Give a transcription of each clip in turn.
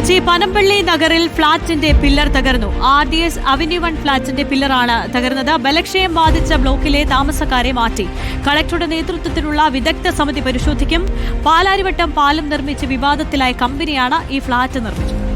കൊച്ചി പനമ്പള്ളി നഗറിൽ ഫ്ളാറ്റിന്റെ പില്ലർ തകർന്നു. R D S avenue one ഫ്ളാറ്റിന്റെ പില്ലറാണ് തകർന്നത്. ബലക്ഷയം ബാധിച്ച ബ്ലോക്കിലെ താമസക്കാരെ മാറ്റി. കളക്ടറുടെ നേതൃത്വത്തിലുള്ള വിദഗ്ധ സമിതി പരിശോധിക്കും. പാലാരിവട്ടം പാലം നിർമ്മിച്ച് വിവാദത്തിലായ കമ്പനിയാണ് ഈ ഫ്ളാറ്റ് നിർമ്മിച്ചത്.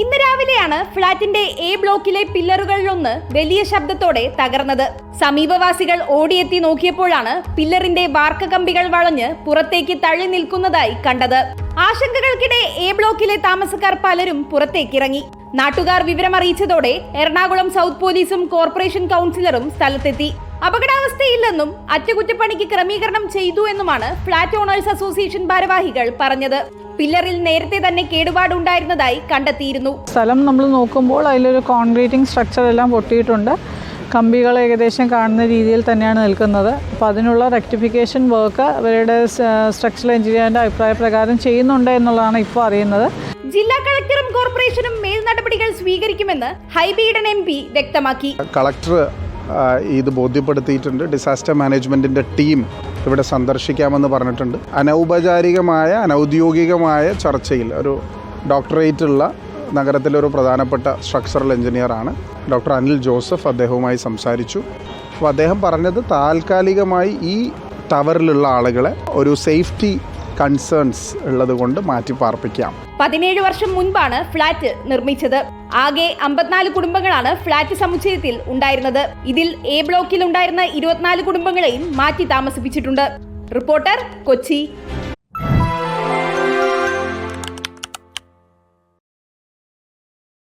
ഇന്ന് രാവിലെയാണ് ഫ്ളാറ്റിന്റെ എ ബ്ലോക്കിലെ പില്ലറുകളിലൊന്ന് വലിയ ശബ്ദത്തോടെ തകർന്നത്. സമീപവാസികൾ ഓടിയെത്തി നോക്കിയപ്പോഴാണ് പില്ലറിന്റെ വാർക്ക കമ്പികൾ വളഞ്ഞ് പുറത്തേക്ക് തള്ളി നിൽക്കുന്നതായി കണ്ടത്. ആശങ്കകൾക്കിടെ എ ബ്ലോക്കിലെ താമസക്കാർ പലരും പുറത്തേക്കിറങ്ങി. നാട്ടുകാർ വിവരമറിയിച്ചതോടെ എറണാകുളം സൗത്ത് പോലീസും കോർപ്പറേഷൻ കൗൺസിലറും സ്ഥലത്തെത്തി. അപകടാവസ്ഥയില്ലെന്നും അറ്റകുറ്റപ്പണിക്ക് ക്രമീകരണം ചെയ്തു എന്നുമാണ് ഫ്ളാറ്റ് ഓണേഴ്സ് അസോസിയേഷൻ ഭാരവാഹികൾ പറഞ്ഞത്. പില്ലറിൽ നേരത്തെ തന്നെ കേടുപാടുണ്ടായിരുന്നതായി കണ്ടെത്തിയിരുന്നു. സ്ഥലം നമ്മൾ നോക്കുമ്പോൾ അതിലൊരു കോൺക്രീറ്റിംഗ് സ്ട്രക്ചർ എല്ലാം പൊട്ടിയിട്ടുണ്ട്. കമ്പികൾ ഏകദേശം കാണുന്ന രീതിയിൽ തന്നെയാണ് നിൽക്കുന്നത്. അപ്പോൾ അതിനുള്ള റെക്ടിഫിക്കേഷൻ വർക്ക് അവരുടെ സ്ട്രക്ചറൽ എഞ്ചിനീയറിന്റെ അഭിപ്രായ പ്രകാരം ചെയ്യുന്നുണ്ട് എന്നുള്ളതാണ് ഇപ്പോൾ അറിയുന്നത്. ജില്ലാ കളക്ടറും കോർപ്പറേഷനും മേൽ നടപടികൾ സ്വീകരിക്കുമെന്ന് ഹൈബീഡൻ എം പി വ്യക്തമാക്കി. കളക്ടർ ഇത് ബോധ്യപ്പെടുത്തിയിട്ടുണ്ട്. ഡിസാസ്റ്റർ മാനേജ്മെന്റിന്റെ ടീം ഇവിടെ സന്ദർശിക്കാമെന്ന് പറഞ്ഞിട്ടുണ്ട്. അനൗപചാരികമായ അനൗദ്യോഗികമായ ചർച്ചയിൽ ഒരു ഡോക്ടറേറ്റ് ഉള്ള നഗരത്തിലെ ഒരു പ്രധാനപ്പെട്ട സ്ട്രക്ചറൽ എഞ്ചിനീയറാണ് ഡോക്ടർ അനിൽ ജോസഫ്. അദ്ദേഹവുമായി സംസാരിച്ചു. അപ്പോൾ അദ്ദേഹം പറഞ്ഞത് താൽക്കാലികമായി ഈ ടവറിലുള്ള ആളുകളെ ഒരു സേഫ്റ്റി കൺസേൺസ് ഉള്ളത് കൊണ്ട് മാറ്റി പാർപ്പിക്കാം പതിനേഴ് വർഷം മുൻപാണ് ഫ്ളാറ്റ് നിർമ്മിച്ചത്. ആകെ അമ്പത്തിനാല് കുടുംബങ്ങളാണ് ഫ്ളാറ്റ് സമുച്ചയത്തിൽ ഉണ്ടായിരുന്നത്. ഇതിൽ എ ബ്ലോക്കിൽ ഉണ്ടായിരുന്ന ഇരുപത്തിനാല് കുടുംബങ്ങളെയും മാറ്റി താമസിപ്പിച്ചിട്ടുണ്ട്. റിപ്പോർട്ടർ കൊച്ചി.